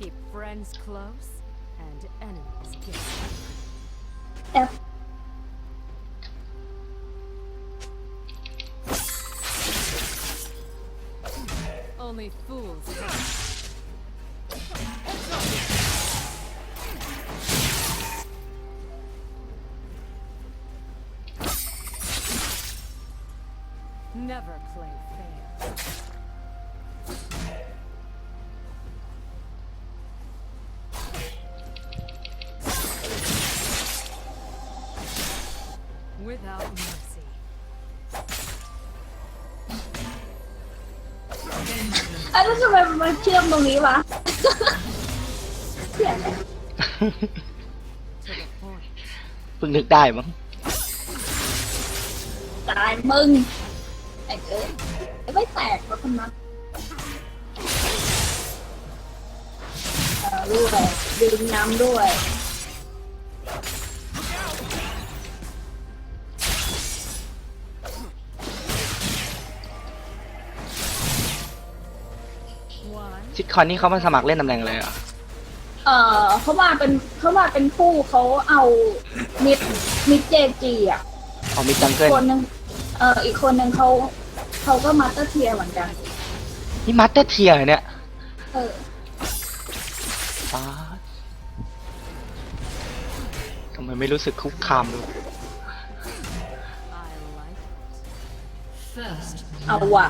Keep friends close and enemies distant. Yep. Only fools. Never play Without mercy. อะแล้วทำไมมันมาเชื่อมตรงนี้วะเสียงอะไร To the point. เคนนั้นเออด้วยดึงน้ำด้วย One. ซิทคอนนี่เขามาสมัครเล่นตำแหน่งเลยเหรอเออเขามาเป็นเขามาเป็นคู่เขาเอามิดมิดเจจีอะเอามีจังเกิลคนหนึ่งเอออีกคนหนึ่งเขาเขาก็มาสเตอร์เทียร์เหมือนกัน นี่มัตเตอร์เทียร์เนี่ยเออป๊าดทำไมไม่รู้สึกคุกคามเลย I like it. First เอาว่ะ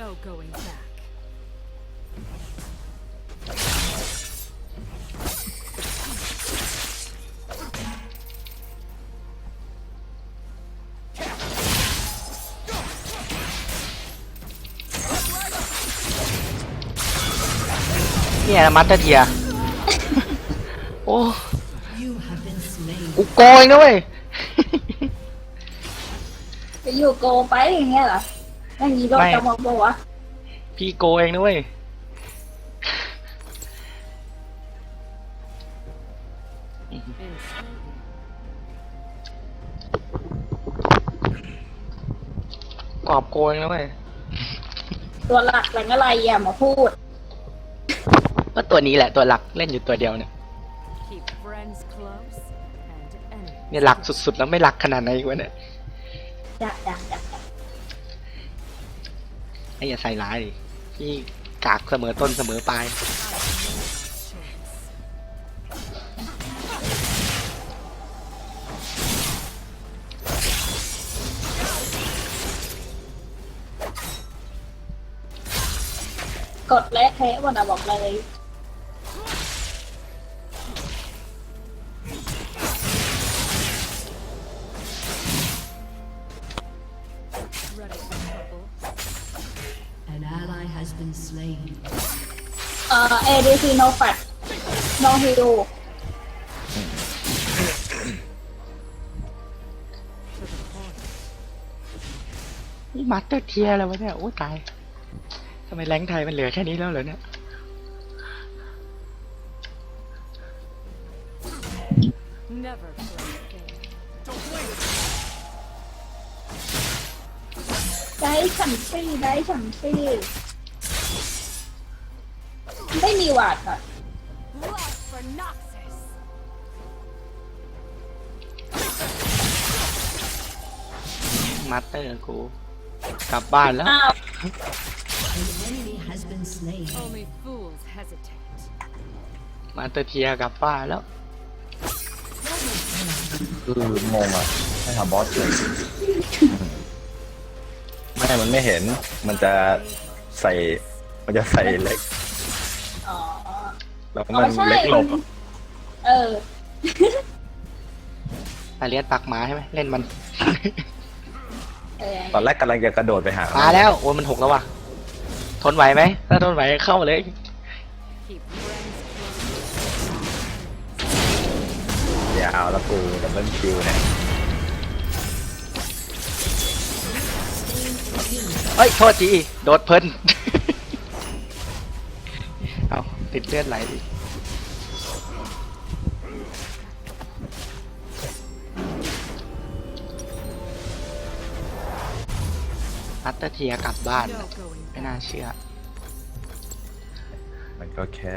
No going back. เนี่ยมัตเตอร์เทียร์โอ้ you have been slain. กูโกยนะเว้ยจะอยู่โกไปอย่างเงี้ยเหรออย่างนี้ก็ไม่จะมาบอกว่าพี่โกยเองนะเว้ย In Sweden. กอบโกยเองนะเว้ยตัวหลักแหล่งอะไรอย่ามาพูด ก็ตัวนี้แหละตัวหลักเล่นอยู่ตัวเดียวเนี่ย Keep friends close and enemies. เนี่ยหลักสุดๆ แล้วไม่หลักขนาดไหนอีกวะเนี่ยดักดักดัก ให้อย่าใส่ร้ายดิพี่กากเสมอต้นเสมอปลายกดและเทะวันอะบอกเลย been slain. เอ่อ ADC no fat no hero To the point. นี่มาสเตอร์เทียร์แล้ววะเนี่ย โอ้ตายทำไมแรงค์ไทยมันเหลือแค่นี้แล้วเหรอเนี่ย Never play fair. ได้ฉันฟรีได้ฉันฟรีไม่มีวาดค่ะ Blood for Noxus. มาสเตอร์กู กลับบ้านแล้ว อ้าว An enemy has been slain. Only fools hesitate. มาสเตอร์เทียร์กลับบ้านแล้ว คืองงอะให้ทำบอสเก่งไม่มันไม่เห็น มันจะใส่ มันจะใส่เล็ก อ๋อแล้วอ๋มัอนใช่เล็กหลบมันเออ อาเลียนปักหมาใช่ไหมเล่นมัน เออตอนแรกกำลังจะกระโดดไปหามาแล้ว โอ้ยมันหกแล้วว่ะ ทนไหวไหม ถ้าทนไหวเข้าเลย Keep friends close. ยาวแล้วกูดับเบิลคิวเนี่ยเฮ้ย โทษที โดดเพลินเอา ติดเลือดไหลดิมัตเตอร์เทียกลับบ้าน ไม่น่าเชื่อ มันก็แค่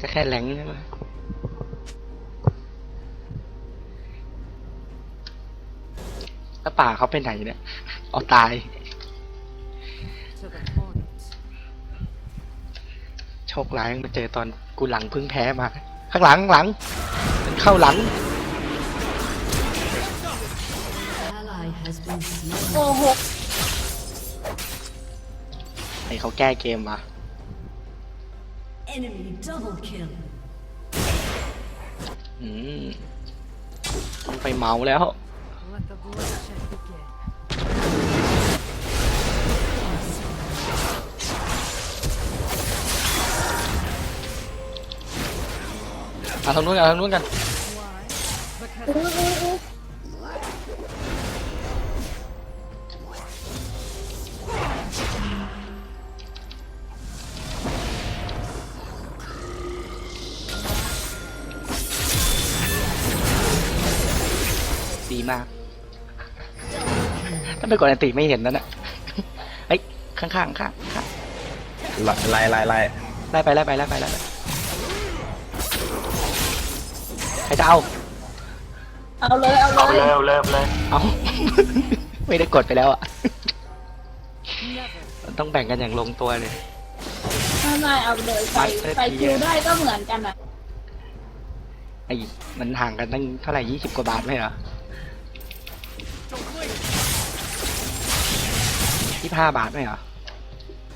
จะแค่แหลงใช่ไหมแล้วป่าเขาไปไหนเนี่ย เอาตาย Took a คร้ายมาเจอตอนกูหลังเพึ่งแพ้มา ข้างหลังข้างหลังมันเข้าหลัง Ally has been slain. โอ้โหให้เขาแก้เกมมา Enemy double kill. อืมต้องไปเมาแล้ว Let the bloodshed begin. เอาทางนู้นกันเอาทางนู้นกัน Why? Because อุ๊ยอุ๊ยอุ๊ยดีมาก ถ้าไปกดอันติไม่เห็นนั่นน่ะเฮ้ยข้างๆข้างข้างข้างไล่ไล่ไล่ไล่ไปไล่ไปไล่ไปไล่ไป ใครจะเอาเอาเลยเอาเลยเริ่มเริ่มเลยเอา ไม่ได้กดไปแล้วอะ never มันต้องแบ่งกันอย่างลงตัวเลย ไม่ไม่เอาเลยใครมัดเตอร์ใครเทีคิยวได้ก็เหมือนกันอะไอ้มันห่างกันตั้งเท่าไหร่ยี่สิบกว่าบาทไหมเหรอยี่ห้าบาทไหมเหรอ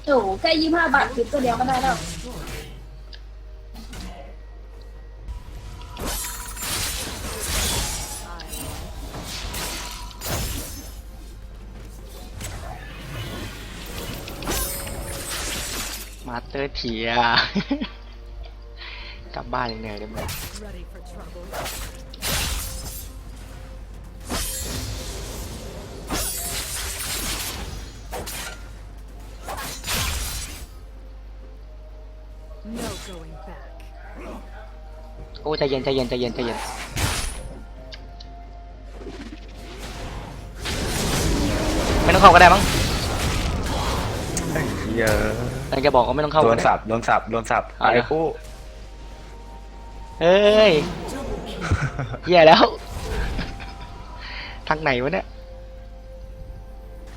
โอ้โหแค่ยี่ห้าบาทคลิปตัวเดียวก็ได้แล้ว เตอร์เทียกลับบ้านยังไงได้ไหม ready for trouble. No going back. โอ้ใจเย็นใจเย็นใจเย็นใจเย็นไม่ต้องเข้าก็ได้มั้ง เยอะแต่จะบอกว่าไม่ต้องเข้าโดก็นได้สับโดนสับโดนสับเอาไอ้เดี๋ยวคู่เฮ้ยเหี้ยแล้ว ทางไหนวะเนี่ย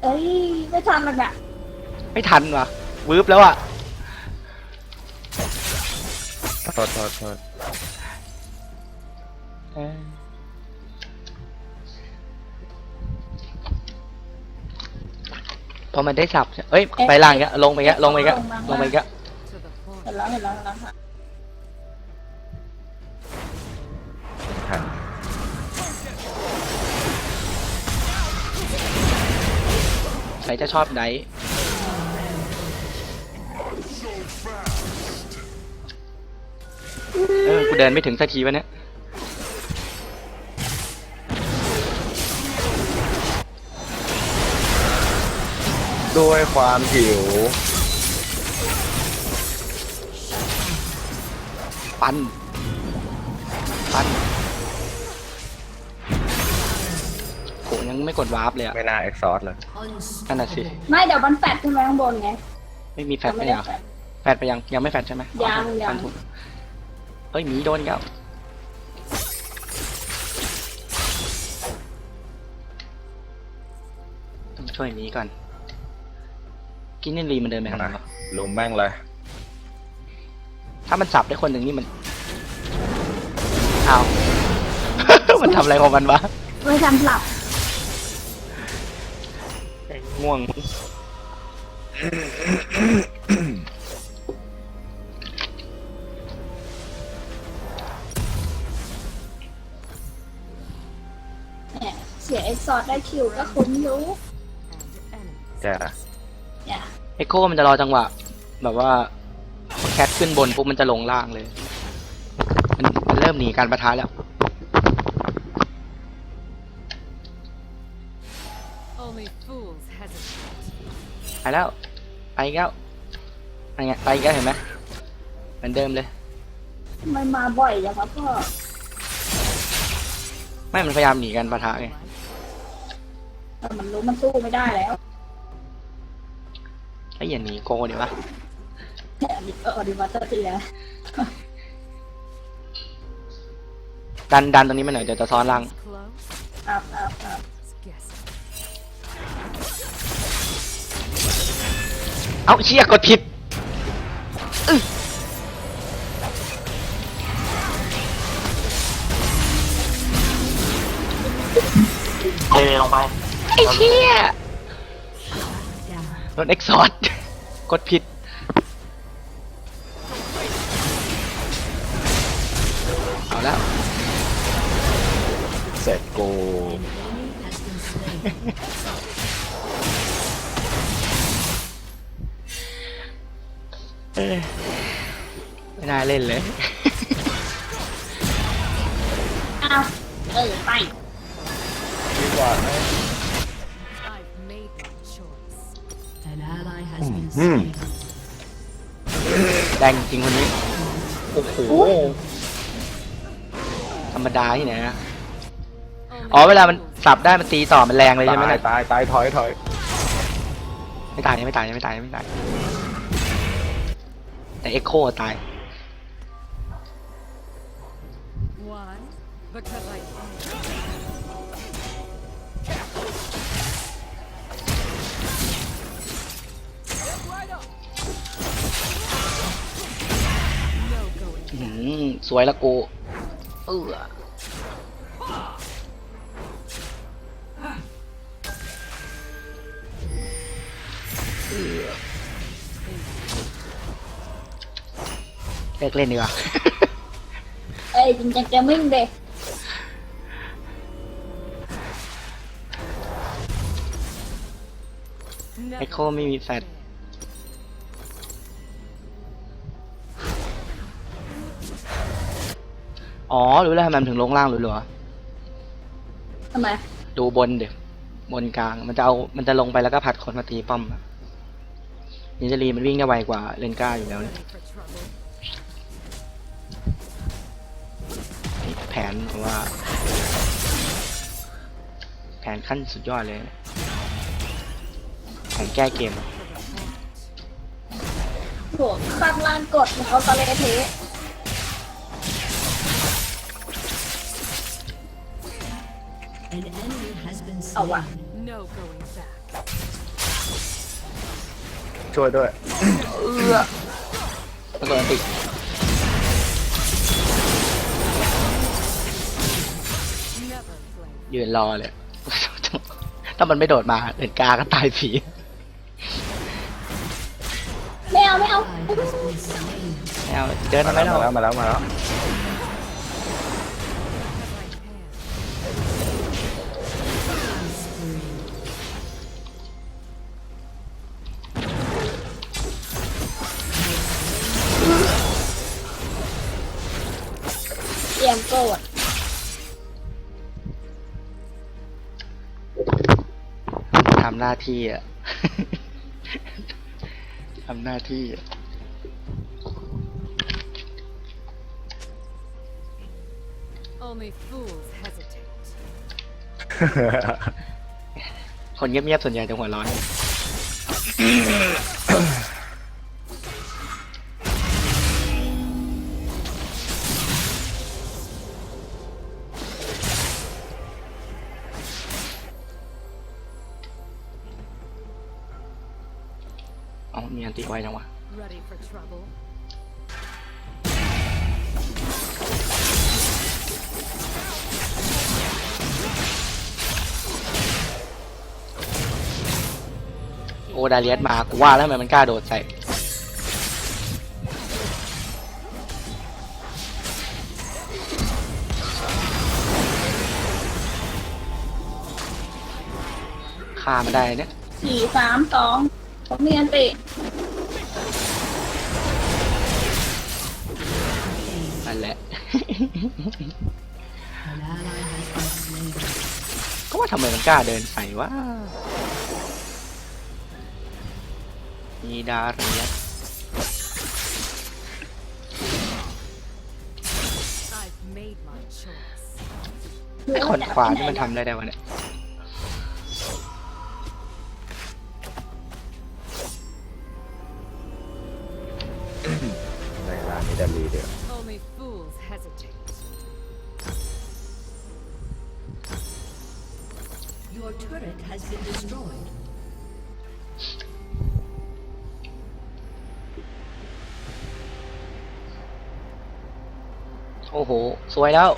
เอ้ยไม่ทันหรอกอะไม่ทันว่ะวืบแล้วอะโทษโทษโทษ พอมันได้สับเอ้ยไปล่างอีกแล้วลงไปอีกแล้วลงไปอีกแล้วลงไปอีกแล้ว To the point. เห็นแล้วเห็นแล้วเห็นแล้วค่ะทันใครจะชอบไหนเออกูเดินไม่ถึงสักทีวะเนี่ย ด้วยความหิว ปัน ปันโหยังไม่กดวาร์ปเลยอะไม่น่าเอ็กซอร์เลยนั่นน่ะสิ Unstoppable. ไม่เดี๋ยวมันแฟดขึ้นไปข้างบนไงไม่มีแฟดไหมไม่เหได้รอแฟด แฟดไปยัง ยังไม่แฟดใช่ไหมยังยัง ปันถูกเฮ้ยหมีโดนอีกแล้วต้องช่วยหมีก่อน กินนินรีมันเดินไปทางไหนนะวะลุมแม่งเลยถ้ามันสับได้คนหนึ่งนี่มันเอามันทำอะไรของมันวะไม่ทันหลับง่วงเนี่ยเสียเอ็กซอร์ได้คิวก็คุ้มอยู่ And enemies. จ้ะ เนี่ยเอ็กโคมันจะรอจังหวะ แบบว่าพอแคทขึ้นบนปุ๊บมันจะลงล่างเลย มันมันเริ่มหนีการประทะแล้ว Only fools hesitate. ไปแล้ว ไปอีกแล้วอะไรเงี้ยไปอีกแล้วเห็นไหมเหมือนเดิมเลยทำไมมาบ่อยอย่างวะพ่อ ไม่ มันพยายามหนีการประทะไง แต่มันรู้มันสู้ไม่ได้แล้ว ไอ้ยอย่าหนีโกเดี๋ยววะแค่นี้ก็อดีวัตเตียดันดันตรงนี้มาหน่อยเดี๋ยวจะซ้อนล่าง Close. ครับครับครับ Guess. เอ้าเชี่ยกดผิดอื้อเทลงไปไอ้เชี่ย Down. โดนเอ็กซอร์กดผิด เอาแล้ว เสร็จกู Has been slain. เอ้ยไม่น่าเล่นเลยอ้าวเออไปดีกว่าไหม has been Hmm. slain. แดงจริงคนนี้ โอ้โห ธรรมดาที่ไหนนะ Only อ๋อเวลามัน fools สับได้มันตีต่อมันแรงเลยใช่ไหมตายเนี่ยตายตายถอยถอยไม่ตายยังไม่ตายยังไม่ตายยังไม่ตาย แต่เอ็กโคตาย Why? Because I สวยละกูเออเออเลิกเล่นดีกว่าเอ้ยจริงจังเกมมิ่งเด็กเอ็กโคไม่มีแฟด อ๋อรู้แล้วทำไมมันถึงลงล่างหรือหรอทำไมดูบนเดี๋ยวบนกลางมันจะเอามันจะลงไปแล้วก็ผัดคนมาตีป้อมอะนิจารีมันวิ่งได้ไวกว่าเลนก้าอยู่แล้วเนี่ย ready for trouble. แผนผมว่า แผนขั้นสุดยอดเลยแผนแก้เกม โหข้างล่างกดเขาตะเลเทะ An enemy has been Oh, wow. slain. No going back. ช่วยด้วยแล้วก็อันติ Never flame. ยืนรอเลย ถ้ามันไม่โดดมาเลนกาก็ตายผีไม่เอาไม่เอา Ally has been slain. ไม่เอาเดินมามาแล้แล้ววมาแล้วมาแล้วมาแล้วำหน้าที่อะทำหน้าที่อะ Only fools hesitate. คนเงียบๆส่วนใหญ่จะหัวร้อน เอามีอันติไว้จังวะ Ready for trouble. โอดาเลียสมา กูว่าแล้วทำไมมันกล้าโดดใส่ฆ่ามันได้เนี่ยสี่สามสอง ผมมีอันตินั่นแหละ An ally has been slain. ก็ว่าทำไมมันกล้าเดินใส่ว่ามีดาเรียส I've made my choice. ไอคนขวาที่มันทำได้ได้วะเนี่ย ในร้านนี้ดันรีเดียว Only fools hesitate. Your turret has been destroyed. โอ้โห สวยแล้ว